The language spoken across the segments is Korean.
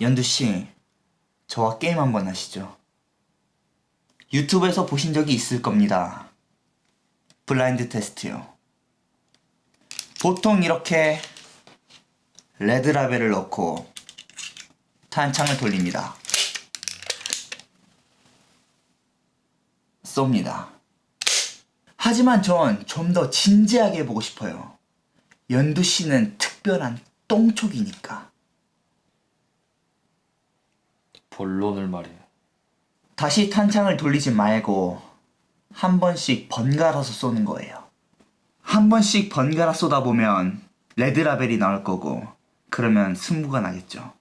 연두 씨, 저와 게임 한번 하시죠. 유튜브에서 보신 적이 있을 겁니다. 블라인드 테스트요. 보통 이렇게 레드라벨을 넣고 탄창을 돌립니다. 쏩니다. 하지만 전 좀 더 진지하게 해보고 싶어요. 연두 씨는 특별한 똥촉이니까. 본론을 말해. 다시 탄창을 돌리지 말고 한 번씩 번갈아서 쏘는 거예요. 한 번씩 번갈아 쏘다 보면 레드라벨이 나올 거고 그러면 승부가 나겠죠.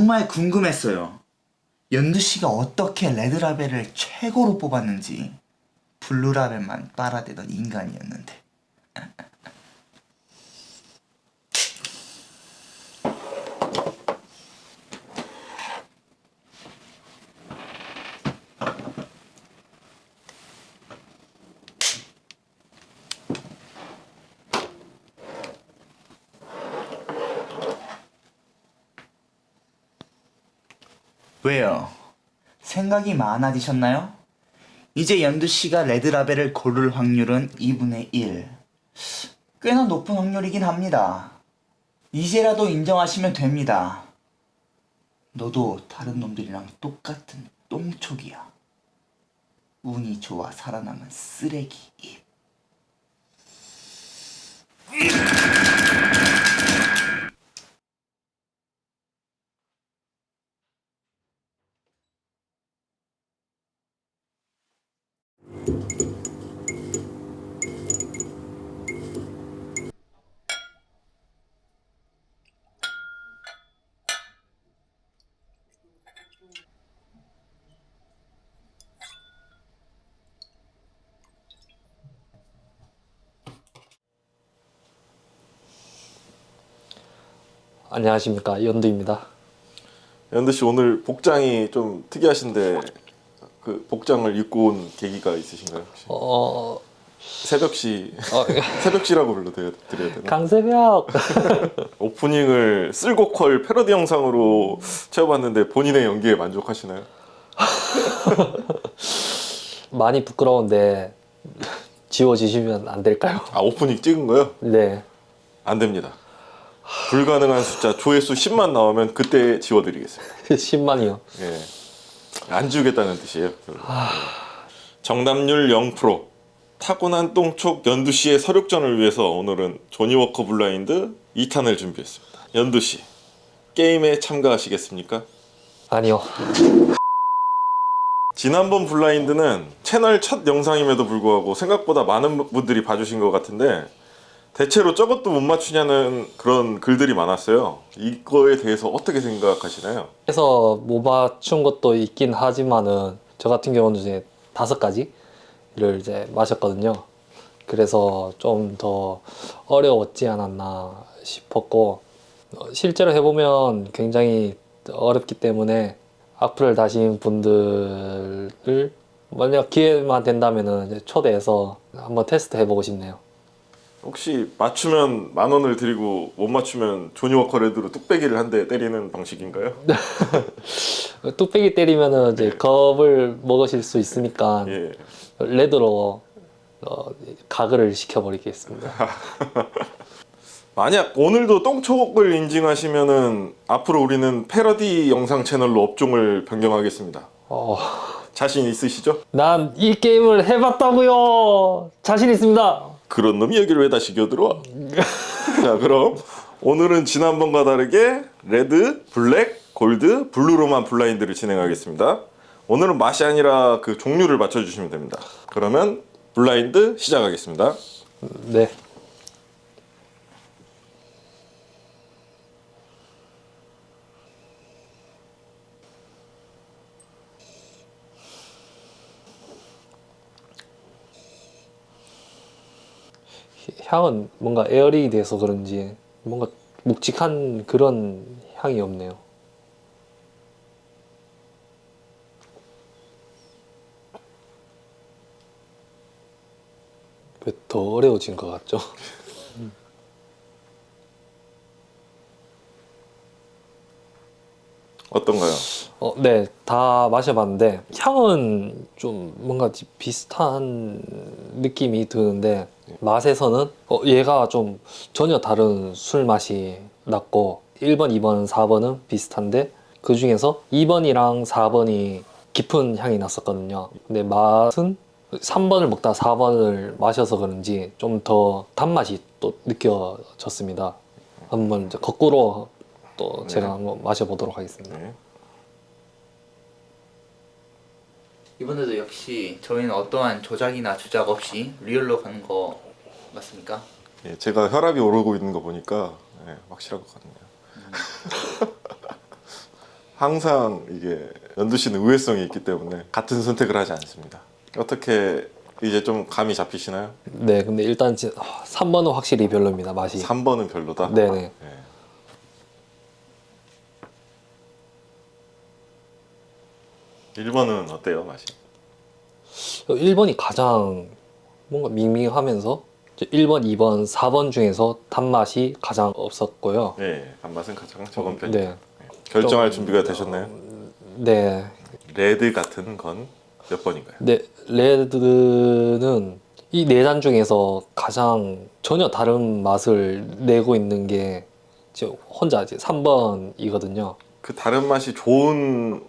정말 궁금했어요. 연두 씨가 어떻게 레드라벨을 최고로 뽑았는지 블루라벨만 빨아대던 인간이었는데. 왜요? 생각이 많아지셨나요? 이제 연두 씨가 레드라벨을 고를 확률은 2분의 1. 꽤나 높은 확률이긴 합니다. 이제라도 인정하시면 됩니다. 너도 다른 놈들이랑 똑같은 똥촉이야. 운이 좋아 살아남은 쓰레기 입. 안녕하십니까 연두입니다. 연두 씨 오늘 복장이 좀 특이하신데 그 복장을 입고 온 계기가 있으신가요? 혹시? 어, 새벽 시 어 새벽 시라고 불러드려야 되나? 강세벽. 오프닝을 쓸고퀄 패러디 영상으로 채워봤는데 본인의 연기에 만족하시나요? 많이 부끄러운데 지워주시면 안 될까요? 아 오프닝 찍은 거요? 네. 안 됩니다. 불가능한 숫자 조회수 10만 나오면 그때 지워드리겠습니다. 10만이요. 예. 안 지우겠다는 뜻이에요. 정답률 0%. 타고난 똥촉 연두 씨의 서력전을 위해서 오늘은 조니 워커 블라인드 2탄을 준비했습니다. 연두 씨 게임에 참가하시겠습니까? 아니요. 지난번 블라인드는 채널 첫 영상임에도 불구하고 생각보다 많은 분들이 봐주신 것 같은데 대체로 저것도 못 맞추냐는 그런 글들이 많았어요. 이거에 대해서 어떻게 생각하시나요? 그래서 못 맞춘 것도 있긴 하지만은 저 같은 경우는 이제 다섯 가지를 이제 마셨거든요. 그래서 좀 더 어려웠지 않았나 싶었고 어, 실제로 해보면 굉장히 어렵기 때문에 악플을 다신 분들을 만약 기회만 된다면은 초대해서 한번 테스트 해보고 싶네요. 혹시 맞추면 만 원을 드리고 못 맞추면 조니 워커 레드로 뚝배기를 한 대 때리는 방식인가요? 뚝배기 때리면은 이제 겁을 먹으실 수 있으니까 예. 레드로 어, 가글을 시켜버리겠습니다. 만약 오늘도 똥촉을 인증하시면은 앞으로 우리는 패러디 영상 채널로 업종을 변경하겠습니다. 어, 자신 있으시죠? 난 이 게임을 해봤다고요. 자신 있습니다. 그런 놈이 여기를 왜 다시 겨들어와? 자 그럼 오늘은 지난번과 다르게 레드, 블랙, 골드, 블루로만 블라인드를 진행하겠습니다. 오늘은 맛이 아니라 그 종류를 맞춰주시면 됩니다. 그러면 블라인드 시작하겠습니다. 네. 향은 뭔가 에어링이 돼서 그런지 뭔가 묵직한 그런 향이 없네요. 왜더 어려워진 것 같죠? 어떤가요? 어, 네, 다 마셔봤는데 향은 좀 뭔가 비슷한 느낌이 드는데 맛에서는 어, 얘가 좀 전혀 다른 술 맛이 났고 1번, 2번, 4번은 비슷한데 그 중에서 2번이랑 4번이 깊은 향이 났었거든요. 근데 맛은 3번을 먹다 4번을 마셔서 그런지 좀 더 단맛이 또 느껴졌습니다. 한번 이제 거꾸로 또 제가 네. 한번 마셔보도록 하겠습니다. 네. 이번에도 역시 저희는 어떠한 조작이나 주작 없이 리얼로 가는 거 맞습니까? 예, 제가 혈압이 오르고 있는 거 보니까 예, 확실할 것 같네요. 항상 이게 연두 씨는 의외성이 있기 때문에 같은 선택을 하지 않습니다. 어떻게 이제 좀 감이 잡히시나요? 네, 근데 일단 진- 아, 3번은 확실히 별로입니다. 맛이. 3번은 별로다. 네네. 예. 일번은 어때요 맛이? 1번이 가장 뭔가 밍밍하면서 1번, 2번, 4번 중에서 단맛이 가장 없었고요. 예, 단맛은 가장 적은 편이다. 네. 결정할 좀- 준비가 되셨나요? 네. 레드 같은 건 몇 번인가요? 네, 레드는 이 네 잔 중에서 가장 전혀 다른 맛을 내고 있는 게 지금 혼자 이제 3번이거든요. 그 다른 맛이 좋은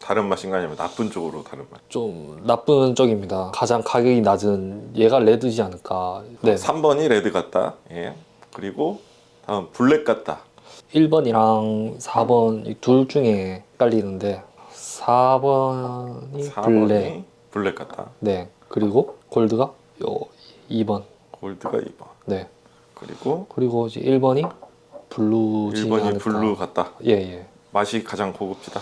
다른 맛인가 아니면 나쁜 쪽으로 다른 맛? 좀 나쁜 쪽입니다. 가장 가격이 낮은 얘가 레드지 않을까. 네. 3번이 레드 같다. 예. 그리고 다음 블랙 같다. 1번이랑 4번 이 둘 중에 헷갈리는데 4번이 4번이 블랙 블랙 같다. 네 그리고 골드가 요 2번 골드가 2번. 네 그리고 그리고 이제 1번이 블루지 1번이 않을까 블루 같다. 예 예 맛이 가장 고급지다.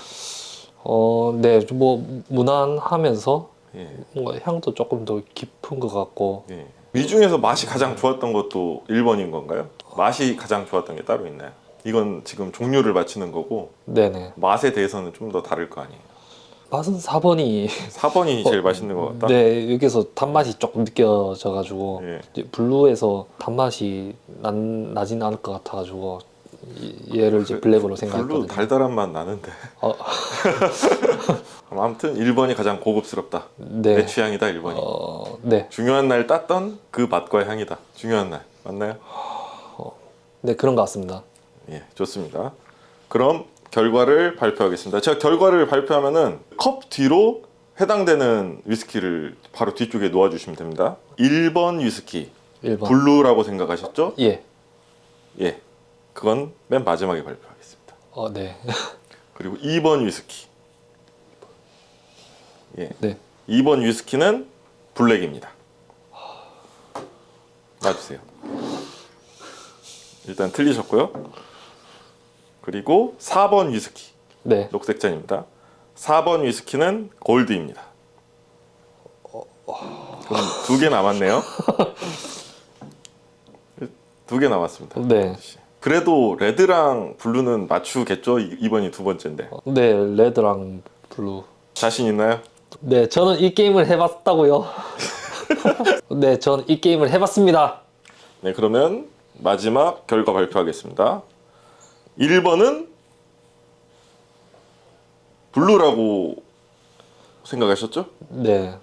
어 네 뭐 무난하면서 예. 뭔가 향도 조금 더 깊은 것 같고 예. 이 중에서 맛이 가장 좋았던 것도 1번인 건가요? 맛이 가장 좋았던 게 따로 있나요? 이건 지금 종류를 맞추는 거고 네네 맛에 대해서는 좀 더 다를 거 아니에요. 맛은 4번이 4번이 제일 맛있는 것 같다. 네 여기서 단맛이 조금 느껴져가지고 예. 이제 블루에서 단맛이 난, 나진 않을 것 같아가지고 이- 얘를 이제 블랙으로 블루 생각했거든요. 달달한 맛 나는데. 어, 아무튼 1번이 가장 고급스럽다. 네. 내 취향이다 1번이. 어, 네. 중요한 날 땄던 그 맛과 향이다. 중요한 날 맞나요? 네 그런 것 같습니다. 예, 좋습니다. 그럼 결과를 발표하겠습니다. 제가 결과를 발표하면은 컵 뒤로 해당되는 위스키를 바로 뒤쪽에 놓아 주시면 됩니다. 1번 위스키 1번. 블루라고 생각하셨죠? 예. 예, 그건 맨 마지막에 발표하겠습니다. 어, 네. 그리고 2번 위스키. 예, 네. 2번 위스키는 블랙입니다. 놔주세요. 일단 틀리셨고요. 그리고 4번 위스키. 네. 녹색 잔입니다. 4번 위스키는 골드입니다. 그럼 두 개 남았네요. 두 개 남았습니다. 네. 그래도 레드랑 블루는 맞추겠죠? 이- 이번이 두 번째인데. 네, 레드랑 블루. 자신 있나요? 네, 저는 이 게임을 해봤다고요. 네, 저는 이 게임을 해봤습니다. 네, 그러면 마지막 결과 발표하겠습니다. 1번은 블루라고 생각하셨죠? 네.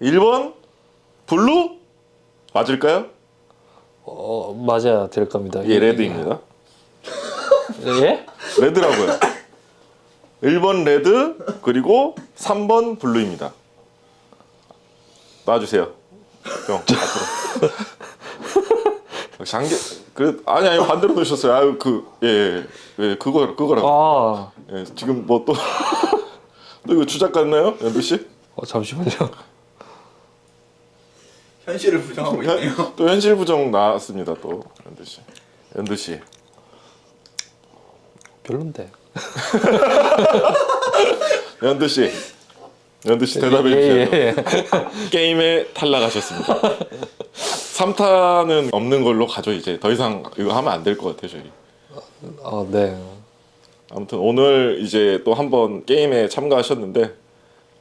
1번 블루 맞을까요? 어, 맞아야 될 겁니다. 예, 레드입니다. 예? 레드라고요. 1번 레드 그리고 3번 블루입니다. 놔주세요. 형 앞으로. 장기 그 아니 아니 반대로 놓으셨어요. 아유 그예 예, 예, 그거 그거라고. 아, 예, 지금 뭐 또 또 이거 주작 같나요, 연두 씨? 어, 잠시만요. 현실을 부정하고 있네요. 현, 또 현실 부정 나왔습니다 또 연두 씨. 연두 씨. 별론데. 연두 씨. 연두 씨 대답해 예, 주세요. 예, 예. 게임에 탈락하셨습니다. 3탄은 없는 걸로 가죠 이제 더 이상 이거 하면 안 될 것 같아요 저희. 어, 네. 아무튼 오늘 이제 또 한번 게임에 참가하셨는데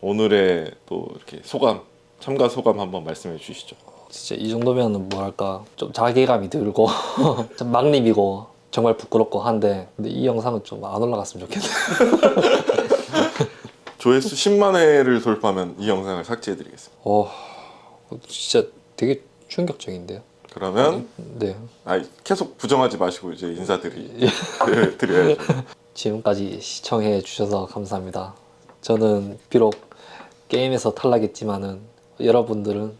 오늘의 또 이렇게 소감 참가 소감 한번 말씀해 주시죠. 진짜 이 정도면 뭐랄까 좀 자괴감이 들고 좀 막립이고 정말 부끄럽고 한데 근데 이 영상은 좀 안 올라갔으면 좋겠네. 조회수 10만 회를 돌파하면 이 영상을 삭제해 드리겠습니다. 어, 진짜 되게 충격적인데요. 그러면 네. 아 계속 부정하지 마시고 이제 인사드리 드려야죠. 지금까지 시청해 주셔서 감사합니다. 저는 비록 게임에서 탈락했지만은 여러분들은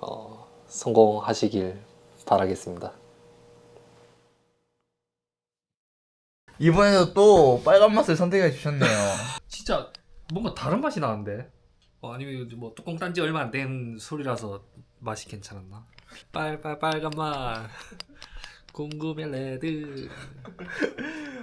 어, 성공하시길 바라겠습니다. 이번에도 또 빨간 맛을 선택해 주셨네요. 진짜 뭔가 다른 맛이 나는데? 어, 아니면 뭐 뚜껑 딴지 얼마 안 된 소리라서 맛이 괜찮았나? 빨빨 빨간 맛 궁금해 레드